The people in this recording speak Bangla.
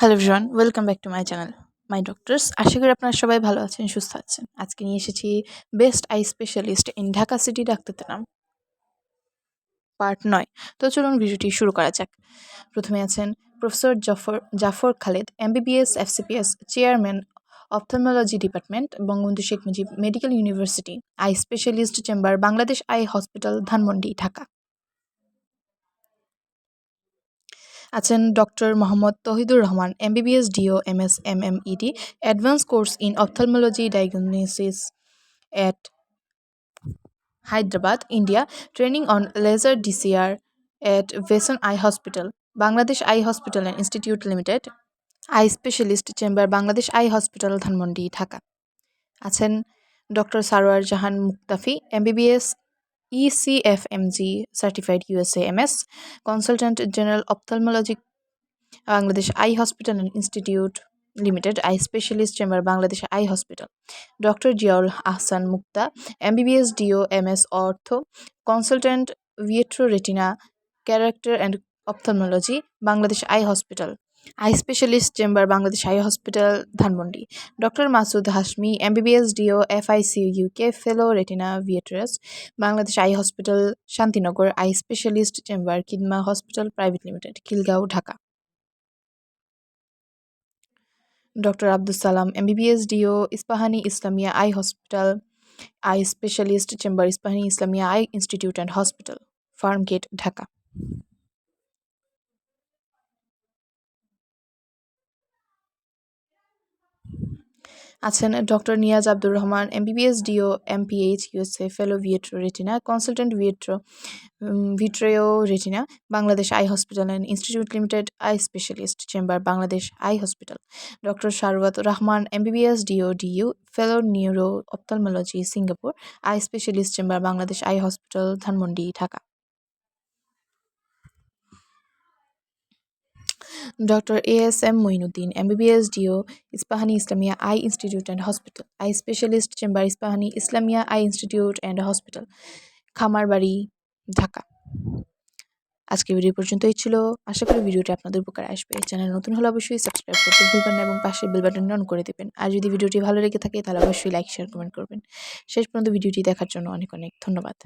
Hello vision welcome back to my channel my doctors আশা করি আপনারা সবাই ভালো আছেন সুস্থ আছেন আজকে নিয়ে এসেছি best eye specialist in Dhaka city doctor নাম পার্ট নয় তো চলুন ভিডিওটি শুরু করা যাক প্রথমে আছেন professor Jafar Jafar Khaled MBBS FCPS chairman ophthalmology department Bangabandhu Sheikh Mujib medical university eye specialist chamber Bangladesh eye hospital Dhanmondi Dhaka আছেন doctor Mohammad Tahidur Rahman MBBS DO M S M M ED advance course in ophthalmology diagnosis at Hyderabad India training on laser DCR at vision eye hospital Bangladesh eye hospital and institute limited eye specialist chamber Bangladesh eye hospital Dhanmondi Dhaka আছেন doctor Sarwar Jahan Muktafi MBBS ECFMG certified USA MS, Consultant General Ophthalmology, Bangladesh Eye Hospital and Institute Limited, Eye Specialist Chamber, Bangladesh Eye Hospital. Dr. Jiaul Ahsan Mukta, MBBS DO MS Ortho, Consultant Vitro Retina, Character and Ophthalmology, Bangladesh Eye Hospital. Eye specialist chamber Bangladesh eye hospital Dhanmondi doctor Masud Hashmi MBBS DO U UK fellow retina vitreous Bangladesh eye hospital Shantinagar eye specialist chamber Khidma hospital private limited Khilgaon Dhaka doctor Abdul Salam MBBS DO Ispahani Islamia eye hospital eye specialist chamber Ispahani Islamia eye institute and hospital Farmgate Dhaka আছেন doctor Niaz Abdur Rahman MBBS DO MPH USA fellow vitreo retina consultant vitreo vitreo retina Bangladesh eye hospital and institute limited eye specialist chamber Bangladesh eye hospital doctor Sharuat Rahman MBBS DO DU fellow neuro ophthalmology Singapore eye specialist chamber Bangladesh eye hospital Dhanmondi Dhaka doctor A S M Moinuddin MBBS DO Ispahani Islamia eye institute and hospital eye specialist chamber Ispahani Islamia eye institute and hospital Khamarbari Dhaka আজকে ভিডিও পর্যন্তই ছিল আশা করি ভিডিওটি আপনাদের উপকার আসবে চ্যানেল নতুন হলে অবশ্যই সাবস্ক্রাইব করতে ভুলবেন না এবং পাশে বেল বাটন অন করে দেবেন আর যদি ভিডিওটি ভালো লেগে থাকে তাহলে অবশ্যই লাইক শেয়ার কমেন্ট করবেন শেষ পর্যন্ত ভিডিওটি দেখার জন্য অনেক অনেক ধন্যবাদ